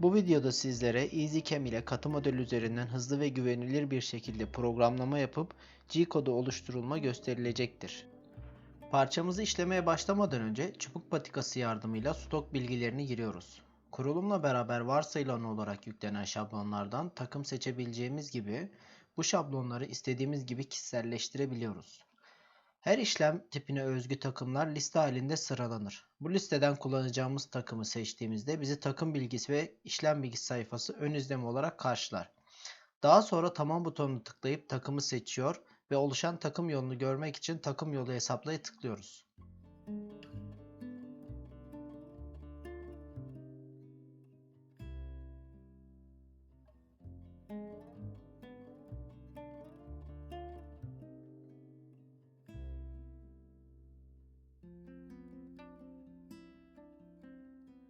Bu videoda sizlere EasyCam ile katı model üzerinden hızlı ve güvenilir bir şekilde programlama yapıp G-kodu oluşturulma gösterilecektir. Parçamızı işlemeye başlamadan önce çubuk patikası yardımıyla stok bilgilerini giriyoruz. Kurulumla beraber varsayılan olarak yüklenen şablonlardan takım seçebileceğimiz gibi bu şablonları istediğimiz gibi kişiselleştirebiliyoruz. Her işlem tipine özgü takımlar liste halinde sıralanır. Bu listeden kullanacağımız takımı seçtiğimizde bizi takım bilgisi ve işlem bilgisi sayfası ön izleme olarak karşılar. Daha sonra tamam butonunu tıklayıp takımı seçiyor ve oluşan takım yolunu görmek için takım yolu hesaplaya tıklıyoruz.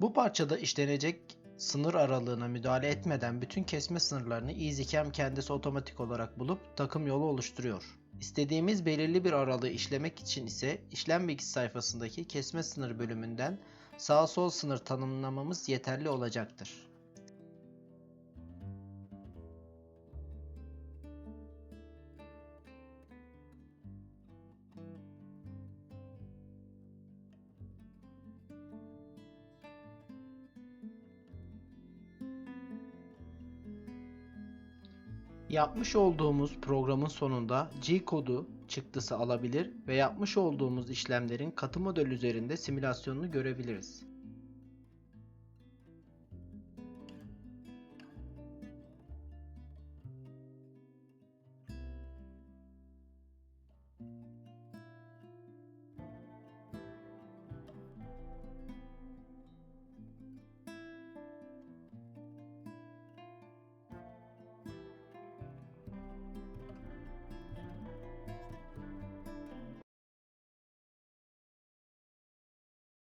Bu parçada işlenecek sınır aralığına müdahale etmeden bütün kesme sınırlarını EasyCam kendisi otomatik olarak bulup takım yolu oluşturuyor. İstediğimiz belirli bir aralığı işlemek için ise işlem bilgisi sayfasındaki kesme sınır bölümünden sağ sol sınır tanımlamamız yeterli olacaktır. Yapmış olduğumuz programın sonunda G-kodu çıktısı alabilir ve yapmış olduğumuz işlemlerin katı model üzerinde simülasyonunu görebiliriz.